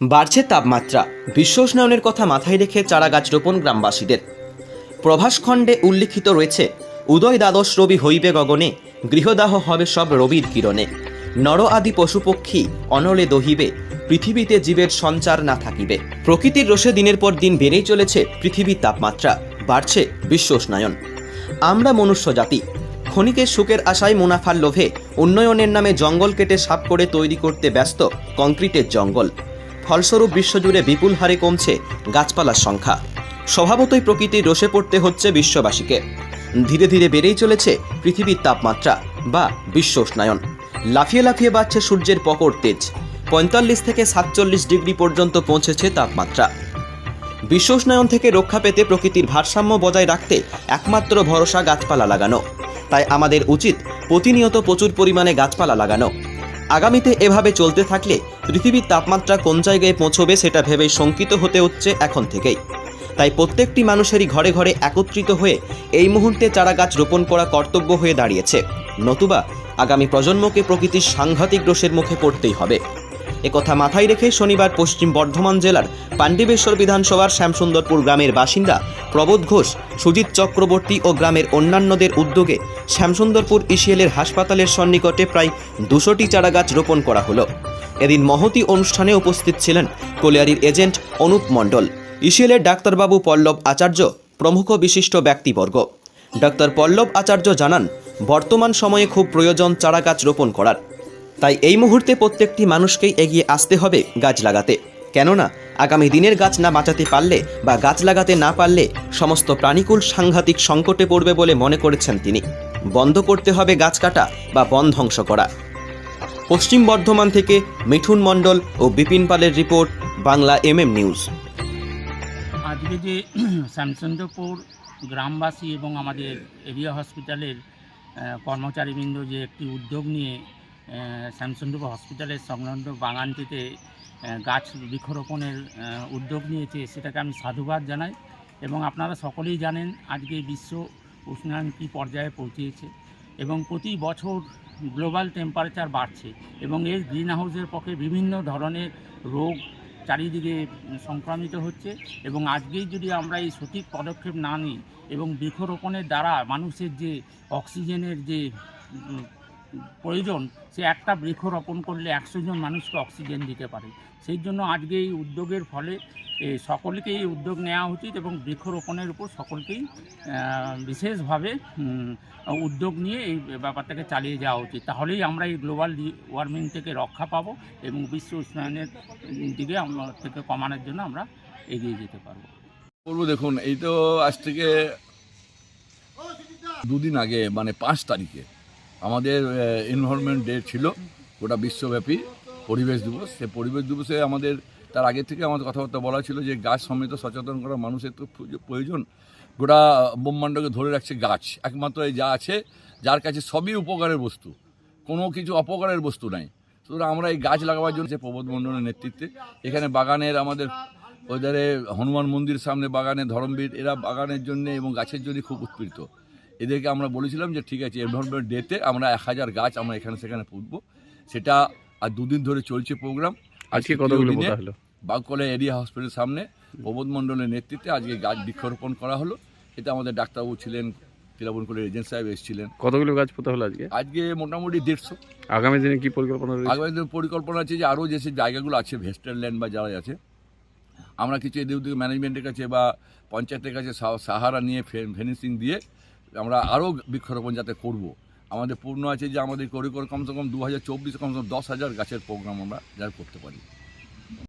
বাড়ছে তাপমাত্রা। বিশ্ব উষ্ণায়নের কথা মাথায় রেখে চারা গাছ রোপণ গ্রামবাসীদের। প্রভাসখণ্ডে উল্লিখিত রয়েছে, উদয় দ্বাদশ রবি হইবে গগনে, গৃহদাহ হবে সব রবির কিরণে। নর আদি পশুপক্ষী অনলে দহিবে, পৃথিবীতে জীবের সঞ্চার না থাকিবে। প্রকৃতির রোষে দিনের পর দিন বেড়েই চলেছে পৃথিবীর তাপমাত্রা, বাড়ছে বিশ্ব উষ্ণায়ন আমরা মনুষ্য জাতি ক্ষণিকের সুখের আশায় মুনাফার লোভে, উন্নয়নের নামে জঙ্গল কেটে সাপ করে তৈরি করতে ব্যস্ত কংক্রিটের জঙ্গল। ফলস্বরূপ বিশ্বজুড়ে বিপুল হারে কমছে গাছপালার সংখ্যা। স্বভাবতই প্রকৃতির রোষে পড়তে হচ্ছে বিশ্ববাসীকে। ধীরে ধীরে বেড়েই চলেছে পৃথিবীর তাপমাত্রা বা বিশ্ব উষ্ণায়ন। লাফিয়ে লাফিয়ে বাড়ছে সূর্যের পকর তেজ। পঁয়তাল্লিশ থেকে সাতচল্লিশ ডিগ্রি পর্যন্ত পৌঁছেছে তাপমাত্রা। বিশ্ব উষ্ণায়ন থেকে রক্ষা পেতে প্রকৃতির ভারসাম্য বজায় রাখতে একমাত্র ভরসা গাছপালা লাগানো। তাই আমাদের উচিত প্রতিনিয়ত প্রচুর পরিমাণে গাছপালা লাগানো। আগামীতে এভাবে চলতে থাকলে পৃথিবীর তাপমাত্রা কোন জায়গায় পৌঁছবে সেটা ভেবে শঙ্কিত হতে হচ্ছে এখন থেকেই। তাই প্রত্যেকটি মানুষেরই ঘরে ঘরে একত্রিত হয়ে এই মুহূর্তে চারা গাছ রোপণ করা কর্তব্য হয়ে দাঁড়িয়েছে। নতুবা আগামী প্রজন্মকে প্রকৃতির সাংঘাতিক রোষের মুখে পড়তেই হবে। একথা মাথায় রেখে শনিবার পশ্চিম বর্ধমান জেলার পাণ্ডবেশ্বর বিধানসভার শ্যামসুন্দরপুর গ্রামের বাসিন্দা প্রবোধ ঘোষ, সুজিত চক্রবর্তী ও গ্রামের অন্যান্যদের উদ্যোগে শ্যামসুন্দরপুর ইসিএলের হাসপাতালের সন্নিকটে প্রায় দুশোটি চারাগাছ রোপণ করা হলো। এদিন মহতি অনুষ্ঠানে উপস্থিত ছিলেন কলিয়ারির এজেন্ট অনুপ মণ্ডল। ইসিএলের ডাক্তারবাবু পল্লব আচার্য, প্রমুখ বিশিষ্ট ব্যক্তিবর্গ। ডাক্তার পল্লব আচার্য জানান, বর্তমান সময়ে খুব প্রয়োজন চারাগাছ রোপণ করার। তাই এই মুহূর্তে প্রত্যেকটি মানুষকেই এগিয়ে আসতে হবে গাছ লাগাতে। কেননা, আগামী দিনের গাছ না বাঁচাতে পারলে বা গাছ লাগাতে না পারলে সমস্ত প্রাণীকুল সাংঘাতিক সংকটে পড়বে বলে মনে করেছেন তিনি। বন্ধ করতে হবে গাছ কাটা বা বন ধ্বংস করা। পশ্চিম বর্ধমান থেকে মিঠুন মণ্ডল ও বিপিন পালের রিপোর্ট, বাংলা এমএম নিউজ। আজকে যে শ্যামচন্দ্রপুর গ্রামবাসী এবং আমাদের এরিয়া হসপিটালের কর্মচারীবৃন্দ যে একটি উদ্যোগ নিয়ে আহ, হসপিটালের সংলগ্ন বাগানটিতে গাছ বৃক্ষরোপণের উদ্যোগ নিয়েছে সেটাকে আমি সাধুবাদ জানাই। এবং আপনারা সকলেই জানেন আজকে বিশ্ব উষ্ণায়ন কী পর্যায়ে পৌঁছেছে। এবং প্রতি বছর গ্লোবাল টেম্পারেচার বাড়ছে এবং এর গ্রিন হাউসের পক্ষে বিভিন্ন ধরনের রোগ চারিদিকে সংক্রামিত হচ্ছে। এবং আজকেই যদি আমরা এই সঠিক পদক্ষেপ না নিই এবং বৃক্ষরোপণের দ্বারা মানুষের যে অক্সিজেনের যে প্রয়োজন সে একটা বৃক্ষ রোপণ করলে একশো জন মানুষকে অক্সিজেন দিতে পারে। সেই জন্য আজকে এই উদ্যোগের ফলে এ, সকলকেই এই উদ্যোগ নেওয়া উচিত এবং বৃক্ষরোপণের উপর সকলকেই বিশেষভাবে উদ্যোগ নিয়ে এই ব্যাপারটাকে চালিয়ে যাওয়া উচিত। তাহলেই আমরা এই গ্লোবাল ওয়ার্মিং থেকে রক্ষা পাবো এবং বিশ্ব উষ্ণায়নের দিকে থেকে কমানোর জন্য আমরা এগিয়ে যেতে পারব। করব দেখুন এই তো আজ থেকে দুদিন আগে মানে পাঁচ তারিখে আমাদের এনভায়রনমেন্ট ডে ছিল, গোটা বিশ্বব্যাপী পরিবেশ দিবস। সে পরিবেশ দিবসে আমাদের, তার আগে থেকে আমাদের কথাবার্তা বলা ছিল যে গাছ সমেত সচেতন করা মানুষের তো প্রয়োজন। গোটা ব্রহ্মাণ্ডকে ধরে রাখছে গাছ। একমাত্র এই যা আছে, যার কাছে সবই উপকারের বস্তু। কোনো কিছু অপকারের বস্তু নাই। সুতরাং আমরা এই গাছ লাগাবার জন্য যে প্রবোধ নেতৃত্বে, এখানে বাগানের আমাদের ওইধারে হনুমান মন্দির সামনে বাগানে ধরমবীর, এরা বাগানের জন্য এবং গাছের জন্য খুব উৎপীড়িত। এদেরকে আমরা বলেছিলাম যে ঠিক আছে এনভারনমেন্ট ডেতে আমরা এক হাজার গাছ আমরা এখানে সেখানে পুঁতবো। সেটা আর দুদিন ধরে চলছে প্রোগ্রাম। আজকে কতগুলো হলো? বাগকলে এরিয়া হসপিটালের সামনে প্রবোধ মণ্ডলের নেতৃত্বে আজকে গাছ বৃক্ষরোপণ করা হলো। এতে আমাদের ডাক্তারবাবু ছিলেন তিলাবনকুলের এজেন্ট সাহেব এসেছিলেন। কতগুলো গাছ পোতা হলো আজকে? আজকে মোটামুটি দেড়শো। আগামী দিনে কি পরিকল্পনা আগামী দিনে পরিকল্পনা আছে যে আরও যে সব জায়গাগুলো আছে ভেস্টার ল্যান্ড বা যারা আছে আমরা কিছু এদের উদ্যোগে ম্যানেজমেন্টের কাছে বা পঞ্চায়েতের কাছে সাহারা নিয়ে ফেনিসিং দিয়ে আমরা আরও বৃক্ষরোপণ যাতে করব। আমাদের পূর্ণ আছে যে আমাদের করে করে কমসে কম দু হাজার চব্বিশ, কমসে কম দশ হাজার গাছের প্রোগ্রাম আমরা যা করতে পারি।